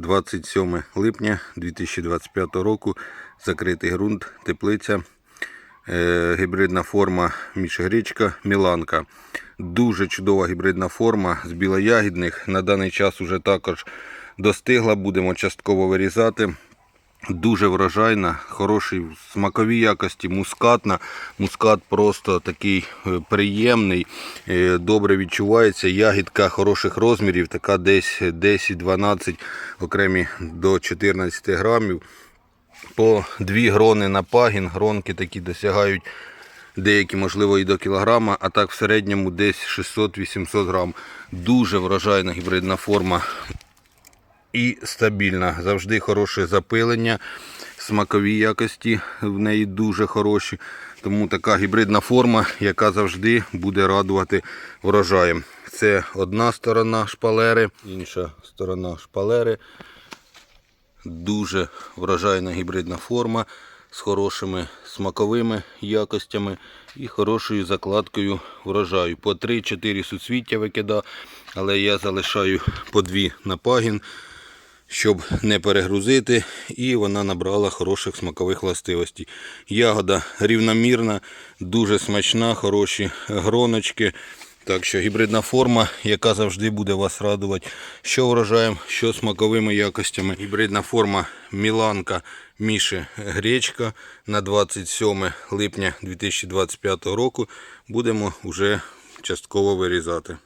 27 липня 2025 року. Закритий ґрунт, теплиця, е, гібридна форма мішегречка Міланка. Дуже чудова гібридна форма з білоягідних. На даний час уже також достигла, будемо частково вирізати. Дуже врожайна, хороший в смаковій якості, мускатна. Мускат просто такий е, приємний, е, добре відчувається. Ягідка хороших розмірів, така десь 10-12, окремі до 14 грамів. По дві грони на пагін. Гронки такі досягають деякі, можливо, і до кілограма, а так в середньому десь 600-800 грам. Дуже врожайна гібридна форма і стабільна. Завжди хороше запилення, смакові якості в неї дуже хороші. Тому така гібридна форма, яка завжди буде радувати врожаєм. Це одна сторона шпалери, інша сторона шпалери. Дуже врожайна гібридна форма з хорошими смаковими якостями і хорошою закладкою врожаю. По 3-4 суцвіття викидав, але я залишаю по 2 на пагін, щоб не перегрузити, і вона набрала хороших смакових властивостей. Ягода рівномірна, дуже смачна, хороші гроночки. Так що гібридна форма, яка завжди буде вас радувати, що врожаєм, що смаковими якостями. Гібридна форма Міланка Міші Гречка на 27 липня 2025 року будемо вже частково вирізати.